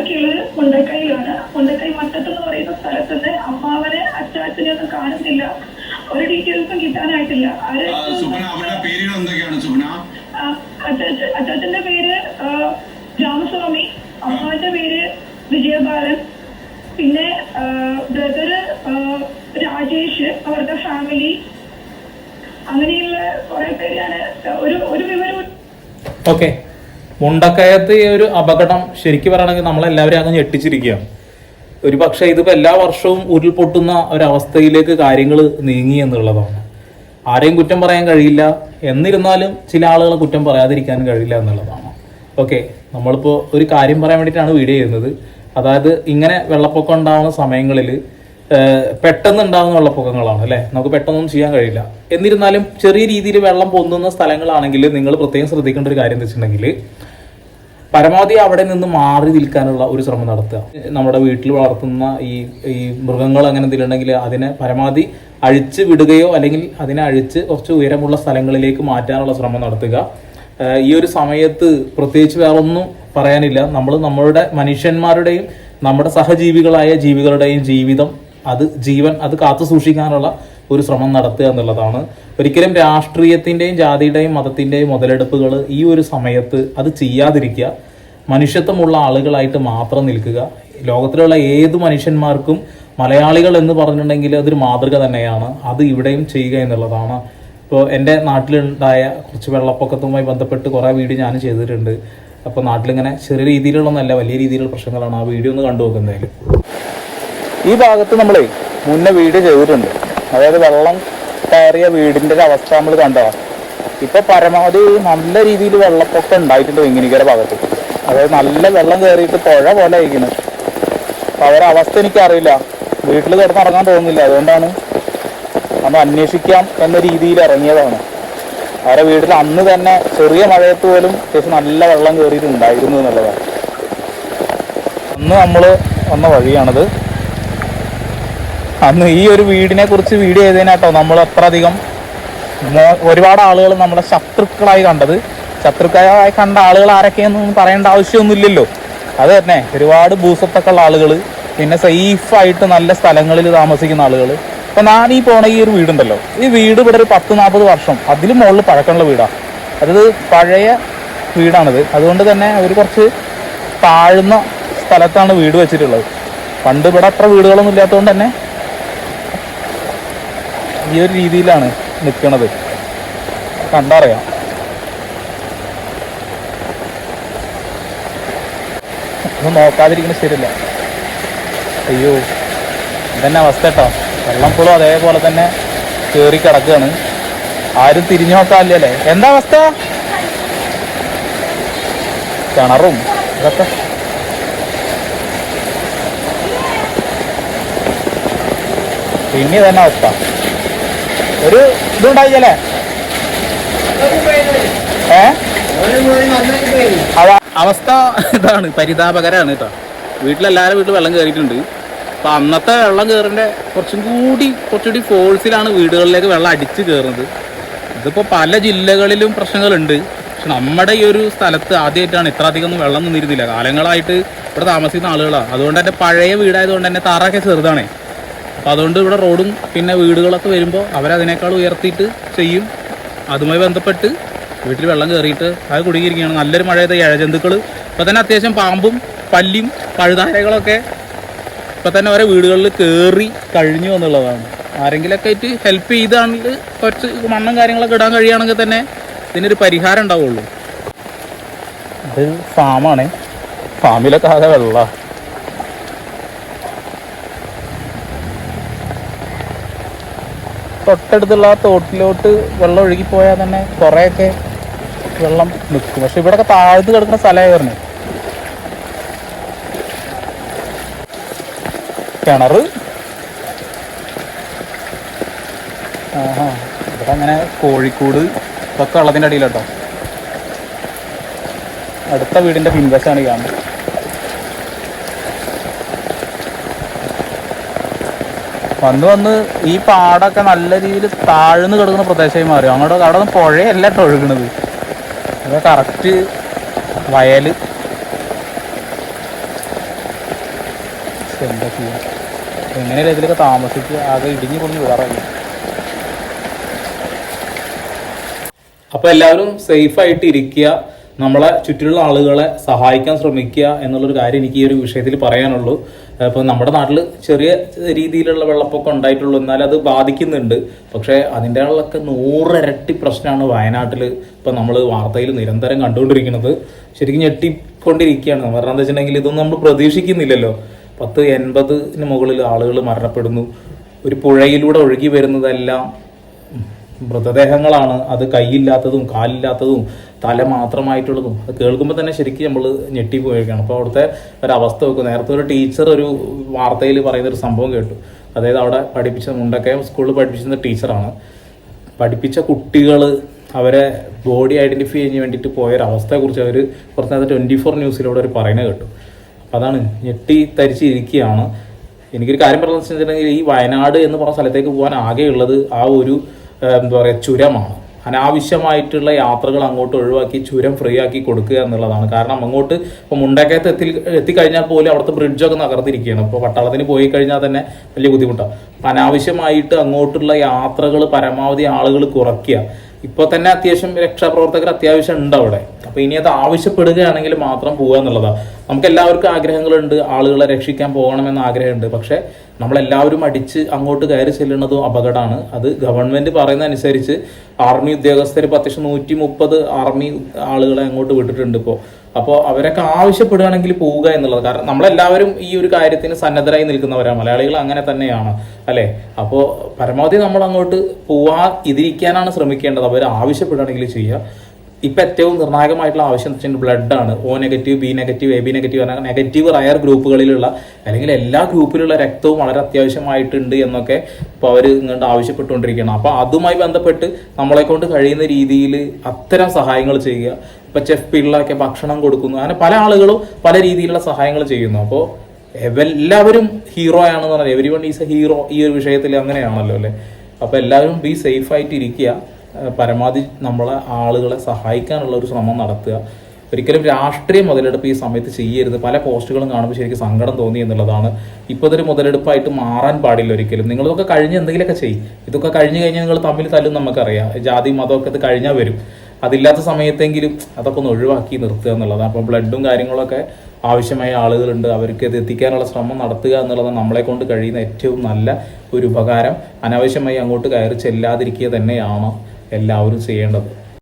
ഒക്കെ ഉള്ളത് മുണ്ടക്കൈയിലാണ്. മുണ്ടക്കൈ മട്ടത്ത് എന്ന് പറയുന്ന സ്ഥലത്ത് നിന്ന് അമ്മാവനെ അച്ചാച്ചനെ ഒന്നും കാണുന്നില്ല. ഒരു ഡീറ്റെയിൽസും കിട്ടാനായിട്ടില്ല. അച്ചാച്ചന്റെ പേര് രാമസ്വാമി. അമ്മാവന്റെ പേര് വിജയബാലൻ. പിന്നെ ബ്രദറ് രാജേഷ് അവരുടെ ഫാമിലി അങ്ങനെയുള്ള കുറെ പേരാണ് ഒരു ഒരു വിവരം ഓക്കെ മുണ്ടക്കയത്ത് ഈ ഒരു അപകടം ശരിക്കും പറയണമെങ്കിൽ നമ്മളെല്ലാവരും അങ്ങ് ഞെട്ടിച്ചിരിക്കുകയാണ്. ഒരു പക്ഷേ ഇതിപ്പോൾ എല്ലാ വർഷവും ഉരുൾപൊട്ടുന്ന ഒരവസ്ഥയിലേക്ക് കാര്യങ്ങൾ നീങ്ങി എന്നുള്ളതാണ്. ആരെയും കുറ്റം പറയാൻ കഴിയില്ല. എന്നിരുന്നാലും ചില ആളുകളെ കുറ്റം പറയാതിരിക്കാൻ കഴിയില്ല എന്നുള്ളതാണ്. ഓക്കെ നമ്മളിപ്പോൾ ഒരു കാര്യം പറയാൻ വേണ്ടിയിട്ടാണ് വീഡിയോ ചെയ്യുന്നത്. അതായത് ഇങ്ങനെ വെള്ളപ്പൊക്കം ഉണ്ടാകുന്ന സമയങ്ങളിൽ പെട്ടെന്ന് ഉണ്ടാകുന്ന വെള്ളപ്പൊക്കങ്ങളാണ് അല്ലേ? നമുക്ക് പെട്ടെന്നൊന്നും ചെയ്യാൻ കഴിയില്ല. എന്നിരുന്നാലും ചെറിയ രീതിയിൽ വെള്ളം പൊന്തുന്ന സ്ഥലങ്ങളാണെങ്കിൽ നിങ്ങൾ പ്രത്യേകം ശ്രദ്ധിക്കേണ്ട ഒരു കാര്യം എന്ന് വെച്ചിട്ടുണ്ടെങ്കിൽ പരമാവധി അവിടെ നിന്ന് മാറി നിൽക്കാനുള്ള ഒരു ശ്രമം നടത്തുക. നമ്മുടെ വീട്ടിൽ വളർത്തുന്ന ഈ ഈ മൃഗങ്ങൾ അങ്ങനെ എന്തെങ്കിലും ഉണ്ടെങ്കിൽ അതിനെ പരമാവധി അഴിച്ച് വിടുകയോ അല്ലെങ്കിൽ അതിനെ അഴിച്ച് കുറച്ച് ഉയരമുള്ള സ്ഥലങ്ങളിലേക്ക് മാറ്റാനുള്ള ശ്രമം നടത്തുക. ഈ ഒരു സമയത്ത് പ്രത്യേകിച്ച് വേറെ ഒന്നും പറയാനില്ല. നമ്മൾ നമ്മളുടെ മനുഷ്യന്മാരുടെയും നമ്മുടെ സഹജീവികളായ ജീവികളുടെയും ജീവിതം അത് ജീവൻ അത് കാത്തു സൂക്ഷിക്കാനുള്ള ഒരു ശ്രമം നടത്തുക എന്നുള്ളതാണ്. ഒരിക്കലും രാഷ്ട്രീയത്തിന്റെയും ജാതിയുടെയും മതത്തിന്റെയും മുതലെടുപ്പുകൾ ഈ ഒരു സമയത്ത് അത് ചെയ്യാതിരിക്കുക. മനുഷ്യത്വമുള്ള ആളുകളായിട്ട് മാത്രം നിൽക്കുക. ലോകത്തിലുള്ള ഏത് മനുഷ്യന്മാർക്കും മലയാളികൾ എന്ന് പറഞ്ഞിട്ടുണ്ടെങ്കിൽ അതൊരു മാതൃക തന്നെയാണ്. അത് ഇവിടെയും ചെയ്യുക എന്നുള്ളതാണ്. ഇപ്പോൾ എന്റെ നാട്ടിലുണ്ടായ കുറച്ച് വെള്ളപ്പൊക്കത്തുമായി ബന്ധപ്പെട്ട് കുറേ വീഡിയോ ഞാൻ ചെയ്തിട്ടുണ്ട്. അപ്പോൾ നാട്ടിലിങ്ങനെ ചെറിയ രീതിയിലുള്ളതല്ല വലിയ രീതിയിലുള്ള പ്രശ്നങ്ങളാണ്. ആ വീഡിയോ ഒന്ന് കണ്ടു നോക്കുന്നതായാലും ഈ ഭാഗത്ത് നമ്മളെ മുന്നേ വീട് ചെയ്തിട്ടുണ്ട്. അതായത് വെള്ളം കയറിയ വീടിന്റെ ഒരു അവസ്ഥ നമ്മൾ കണ്ടതാ. ഇപ്പൊ പരമാവധി നല്ല രീതിയിൽ വെള്ളപ്പൊക്കം ഉണ്ടായിട്ടുണ്ട് വെങ്ങിനിക്കര ഭാഗത്ത്. അതായത് നല്ല വെള്ളം കയറിയിട്ട് പുഴ പോലെ അയക്കുന്നത് അപ്പൊ അവരെ അവസ്ഥ എനിക്കറിയില്ല. വീട്ടിൽ കിടന്നിറങ്ങാൻ തോന്നുന്നില്ല. അതുകൊണ്ടാണ് നമ്മൾ അന്വേഷിക്കാം എന്ന രീതിയിൽ ഇറങ്ങിയതാണ്. അവരെ വീട്ടിൽ അന്ന് തന്നെ ചെറിയ മഴയത്ത് പോലും അത്യാവശ്യം നല്ല വെള്ളം കയറിയിട്ടുണ്ടായിരുന്നു എന്നുള്ളതാണ്. അന്ന് നമ്മൾ വന്ന വഴിയാണത്. അന്ന് ഈ ഒരു വീടിനെ കുറിച്ച് വീഡിയോ ചെയ്തതിനാട്ടോ നമ്മൾ അത്ര അധികം ഒരുപാട് ആളുകൾ നമ്മളെ ശത്രുക്കളായി കണ്ടത്. ശത്രുക്കളായി കണ്ട ആളുകൾ ആരൊക്കെയെന്നൊന്നും പറയേണ്ട ആവശ്യമൊന്നുമില്ലല്ലോ. അത് തന്നെ ഒരുപാട് ഭൂസ്വത്തൊക്കെയുള്ള ആളുകൾ പിന്നെ സേഫായിട്ട് നല്ല സ്ഥലങ്ങളിൽ താമസിക്കുന്ന ആളുകൾ അപ്പം ഞാൻ ഈ പോണ ഈ ഒരു വീടുണ്ടല്ലോ. ഈ വീട് ഇവിടെ ഒരു പത്ത് നാൽപ്പത് വർഷം അതിലും മുകളിൽ പഴക്കമുള്ള വീടാണ് അതായത് പഴയ വീടാണിത്. അതുകൊണ്ട് തന്നെ ഒരു കുറച്ച് താഴ്ന്ന സ്ഥലത്താണ് വീട് വെച്ചിട്ടുള്ളത്. പണ്ട് ഇവിടെ അത്ര വീടുകളൊന്നും ഇല്ലാത്തതുകൊണ്ട് തന്നെ ഈ ഒരു രീതിയിലാണ് നിൽക്കുന്നത് കണ്ടറിയാം. ഒന്നും നോക്കാതിരിക്കുന്നത് ശരിയല്ല. അയ്യോ ഇതന്നെ അവസ്ഥ കേട്ടോ. വെള്ളം ഇപ്പോഴും അതേപോലെ തന്നെ കയറി കിടക്കുകയാണ് ആരും തിരിഞ്ഞു നോക്കാല്ലേ എന്താ അവസ്ഥ? കിണറും ഇതൊക്കെ. പിന്നെ തന്നെ അവസ്ഥ. ഒരു ഇതുണ്ടായില്ലേ? ഏ? അവസ്ഥ ഇതാണ് പരിതാപകരമാണ് കേട്ടോ. വീട്ടിലെല്ലാവരും വീട്ടിൽ വെള്ളം കയറിയിട്ടുണ്ട് അപ്പൊ അന്നത്തെ വെള്ളം കയറേണ്ട കുറച്ചും കൂടി കുറച്ചുകൂടി ഫോഴ്സിലാണ് വീടുകളിലേക്ക് വെള്ളം അടിച്ച് കയറുന്നത് ഇതിപ്പോൾ പല ജില്ലകളിലും പ്രശ്നങ്ങളുണ്ട്. പക്ഷെ നമ്മുടെ ഈ ഒരു സ്ഥലത്ത് ആദ്യമായിട്ടാണ് ഇത്ര അധികം ഒന്നും വെള്ളം നിന്നിരുന്നില്ല. കാലങ്ങളായിട്ട് ഇവിടെ താമസിക്കുന്ന ആളുകളാണ് അതുകൊണ്ട് തന്നെ പഴയ വീടായതുകൊണ്ട് തന്നെ തറയൊക്കെ ചെറുതാണേ. അപ്പോൾ അതുകൊണ്ട് ഇവിടെ റോഡും പിന്നെ വീടുകളൊക്കെ വരുമ്പോൾ അവരതിനേക്കാൾ ഉയർത്തിയിട്ട് ചെയ്യും. അതുമായി ബന്ധപ്പെട്ട് വീട്ടിൽ വെള്ളം കയറിയിട്ട് അത് കുടുങ്ങിയിരിക്കുകയാണ്. നല്ലൊരു മഴ ചെയ്ത ഇഴജന്തുക്കൾ ഇപ്പോൾ തന്നെ അത്യാവശ്യം പാമ്പും പല്ലിയും കഴുതാരകളൊക്കെ ഇപ്പം തന്നെ ഓരോ വീടുകളിൽ കയറി കഴിഞ്ഞു എന്നുള്ളതാണ്. ആരെങ്കിലൊക്കെ ആയിട്ട് ഹെൽപ്പ് ചെയ്താണെങ്കിൽ കുറച്ച് മണ്ണും കാര്യങ്ങളൊക്കെ ഇടാൻ കഴിയുകയാണെങ്കിൽ തന്നെ ഇതിനൊരു പരിഹാരം ഉണ്ടാവുള്ളൂ. ഇത് ഫാമാണ് ഫാമിലൊക്കെ ആകെ വെള്ളമാണ് തൊട്ടടുത്തുള്ള ആ തോട്ടിലോട്ട് വെള്ളം ഒഴുകിപ്പോയാൽ തന്നെ കുറേയൊക്കെ വെള്ളം നിൽക്കും. പക്ഷെ ഇവിടെയൊക്കെ താഴ്ത്ത് കിടക്കുന്ന സ്ഥലമായി പറഞ്ഞു കിണർ. ഇവിടെ അങ്ങനെ കോഴിക്കോട് ഇതൊക്കെ വെള്ളത്തിന്റെ അടിയിലോട്ടോ. അടുത്ത വീടിന്റെ പിൻവശമാണ് കാണുന്നത്. വന്ന് വന്ന് ഈ പാടൊക്കെ നല്ല രീതിയിൽ താഴ്ന്നു കിടക്കുന്ന പ്രദേശമായി മാറി. അങ്ങോട്ട് അവിടെ നിന്ന് പുഴയല്ല കേട്ടോ ഒഴുകണത്. അത് കറക്റ്റ് വയൽ എന്താ ചെയ്യാം? എങ്ങനെയല്ല ഇതിലൊക്കെ താമസിക്കുക? ആകെ ഇടിഞ്ഞു പൊളിഞ്ഞ് വിടാറില്ല അപ്പോൾ എല്ലാവരും സേഫ് ആയിട്ട് ഇരിക്കുക. നമ്മളെ ചുറ്റിലുള്ള ആളുകളെ സഹായിക്കാൻ ശ്രമിക്കുക എന്നുള്ളൊരു കാര്യം എനിക്ക് ഈ ഒരു വിഷയത്തിൽ പറയാനുള്ളൂ. ഇപ്പോൾ നമ്മുടെ നാട്ടിൽ ചെറിയ രീതിയിലുള്ള വെള്ളപ്പൊക്കം ഉണ്ടായിട്ടുള്ളൂ. എന്നാൽ അത് ബാധിക്കുന്നുണ്ട്. പക്ഷേ അതിന്റെ ഉള്ളൊക്കെ നൂറിരട്ടി പ്രശ്നമാണ് വയനാട്ടിൽ ഇപ്പോൾ നമ്മൾ വാർത്തയിൽ നിരന്തരം കണ്ടുകൊണ്ടിരിക്കുന്നത്. ശരിക്കും ഞെട്ടിക്കൊണ്ടിരിക്കുകയാണ്. കാരണം എന്താ വെച്ചിട്ടുണ്ടെങ്കിൽ ഇതൊന്നും നമ്മൾ പ്രതീക്ഷിക്കുന്നില്ലല്ലോ. പത്ത് എൺപതിന് മുകളിൽ ആളുകൾ മരണപ്പെടുന്നു. ഒരു പുഴയിലൂടെ ഒഴുകി വരുന്നതെല്ലാം മൃതദേഹങ്ങളാണ്. അത് കൈയില്ലാത്തതും കാലില്ലാത്തതും തല മാത്രമായിട്ടുള്ളതും അത് കേൾക്കുമ്പോൾ തന്നെ ശരിക്കും നമ്മൾ ഞെട്ടിപ്പോയിരിക്കുകയാണ്. അപ്പോൾ അവിടുത്തെ ഒരവസ്ഥ വെക്കും നേരത്തെ ഒരു ടീച്ചർ ഒരു വാർത്തയിൽ പറയുന്ന ഒരു സംഭവം കേട്ടു. അതായത് അവിടെ പഠിപ്പിച്ച മുണ്ടൊക്കെ സ്കൂളിൽ പഠിപ്പിച്ചിരുന്ന ടീച്ചറാണ്. പഠിപ്പിച്ച കുട്ടികൾ അവരെ ബോഡി ഐഡന്റിഫൈ ചെയ്യാൻ വേണ്ടിയിട്ട് പോയൊരവസ്ഥയെക്കുറിച്ച് അവർ കുറച്ച് നേരത്തെ ട്വന്റി ഫോർ ന്യൂസിലൂടെ അവർ പറയുന്നത് കേട്ടു. അതാണ് ഞെട്ടി തരിച്ചിരിക്കുകയാണ്. എനിക്കൊരു കാര്യം പറഞ്ഞു വെച്ചിട്ടുണ്ടെങ്കിൽ ഈ വയനാട് എന്ന് പറഞ്ഞ സ്ഥലത്തേക്ക് പോകാൻ ആകെയുള്ളത് ആ ഒരു എന്താ പറയുക ചുരമാണ്. അനാവശ്യമായിട്ടുള്ള യാത്രകൾ അങ്ങോട്ട് ഒഴിവാക്കി ചുരം ഫ്രീ ആക്കി കൊടുക്കുക എന്നുള്ളതാണ്. കാരണം അങ്ങോട്ട് ഇപ്പോൾ മുണ്ടക്കയത്ത് എത്തി എത്തിക്കഴിഞ്ഞാൽ പോലും അവിടുത്തെ ബ്രിഡ്ജൊക്കെ നകർത്തിരിക്കുകയാണ് ഇപ്പോൾ പട്ടാളത്തിന് പോയി കഴിഞ്ഞാൽ തന്നെ വലിയ ബുദ്ധിമുട്ടാണ്. അപ്പം അനാവശ്യമായിട്ട് അങ്ങോട്ടുള്ള യാത്രകൾ പരമാവധി ആളുകൾ കുറയ്ക്കുക. ഇപ്പോൾ തന്നെ അത്യാവശ്യം രക്ഷാപ്രവർത്തകർ അത്യാവശ്യം ഉണ്ട് അവിടെ. അപ്പോൾ ഇനി അത് ആവശ്യപ്പെടുകയാണെങ്കിൽ മാത്രം പോകുക എന്നുള്ളതാണ്. നമുക്ക് എല്ലാവർക്കും ആഗ്രഹങ്ങളുണ്ട് ആളുകളെ രക്ഷിക്കാൻ പോകണമെന്ന് ആഗ്രഹമുണ്ട്. പക്ഷേ നമ്മളെല്ലാവരും അടിച്ച് അങ്ങോട്ട് കയറി ചെല്ലുന്നതും അപകടമാണ്. അത് ഗവൺമെന്റ് പറയുന്ന അനുസരിച്ച് ആർമി ഉദ്യോഗസ്ഥർ പ്രത്യക്ഷം നൂറ്റി മുപ്പത് ആർമി ആളുകളെ അങ്ങോട്ട് വിട്ടിട്ടുണ്ട് ഇപ്പോൾ അപ്പോൾ അവരൊക്കെ ആവശ്യപ്പെടുകയാണെങ്കിൽ പോവുക എന്നുള്ളത്. കാരണം നമ്മളെല്ലാവരും ഈ ഒരു കാര്യത്തിന് സന്നദ്ധരായി നിൽക്കുന്നവരാണ് മലയാളികൾ അങ്ങനെ തന്നെയാണ്. അല്ലേ? അപ്പോൾ പരമാവധി നമ്മൾ അങ്ങോട്ട് പോവാ ഇതിരിക്കാനാണ് ശ്രമിക്കേണ്ടത്. അവർ ആവശ്യപ്പെടുകയാണെങ്കിൽ ചെയ്യുക ഇപ്പം ഏറ്റവും നിർണായകമായിട്ടുള്ള ആവശ്യം വെച്ചാൽ ബ്ലഡാണ് O negative B negative A B negative അങ്ങനെ നെഗറ്റീവ് റയർ ഗ്രൂപ്പുകളിലുള്ള അല്ലെങ്കിൽ എല്ലാ ഗ്രൂപ്പിലുള്ള രക്തവും വളരെ അത്യാവശ്യമായിട്ടുണ്ട് എന്നൊക്കെ ഇപ്പോൾ അവർ ഇങ്ങോട്ട് ആവശ്യപ്പെട്ടുകൊണ്ടിരിക്കുകയാണ്. അപ്പോൾ അതുമായി ബന്ധപ്പെട്ട് നമ്മളെ കൊണ്ട് കഴിയുന്ന രീതിയിൽ അത്തരം സഹായങ്ങൾ ചെയ്യുക. ഇപ്പം ചെഫ് പിള്ളൊക്കെ ഭക്ഷണം കൊടുക്കുന്നു. അങ്ങനെ പല ആളുകളും പല രീതിയിലുള്ള സഹായങ്ങൾ ചെയ്യുന്നു. അപ്പോൾ എല്ലാവരും ഹീറോ ആണെന്ന് പറഞ്ഞാൽ every one is a hero ഈ ഒരു വിഷയത്തിൽ അങ്ങനെയാണല്ലോ അല്ലേ? അപ്പോൾ എല്ലാവരും ബി സേഫ് ആയിട്ട് ഇരിക്കുക പരമാവധി നമ്മളെ ആളുകളെ സഹായിക്കാനുള്ള ഒരു ശ്രമം നടത്തുക. ഒരിക്കലും രാഷ്ട്രീയ മുതലെടുപ്പ് ഈ സമയത്ത് ചെയ്യരുത്. പല പോസ്റ്റുകളും കാണുമ്പോൾ ശരിക്കും സങ്കടം തോന്നി എന്നുള്ളതാണ്. ഇപ്പോൾ ഇതൊരു മുതലെടുപ്പായിട്ട് മാറാൻ പാടില്ല ഒരിക്കലും. നിങ്ങളിതൊക്കെ കഴിഞ്ഞ് എന്തെങ്കിലുമൊക്കെ ചെയ്യും. ഇതൊക്കെ കഴിഞ്ഞ് കഴിഞ്ഞാൽ നിങ്ങൾ തമ്മിൽ തല്ലും നമുക്കറിയാം. ജാതി മതമൊക്കെ ഇത് കഴിഞ്ഞാൽ വരും. അതില്ലാത്ത സമയത്തെങ്കിലും അതൊക്കെ ഒന്ന് ഒഴിവാക്കി നിർത്തുക എന്നുള്ളതാണ്. അപ്പോൾ ബ്ലഡും കാര്യങ്ങളൊക്കെ ആവശ്യമായ ആളുകളുണ്ട്. അവർക്ക് ഇത് എത്തിക്കാനുള്ള ശ്രമം നടത്തുക എന്നുള്ളത് നമ്മളെ കൊണ്ട് കഴിയുന്ന ഏറ്റവും നല്ല ഒരു ഉപകാരം. അനാവശ്യമായി അങ്ങോട്ട് കയറി ചെല്ലാതിരിക്കുക തന്നെയാണ് എല്ലാവരും ചെയ്യേണ്ടത്.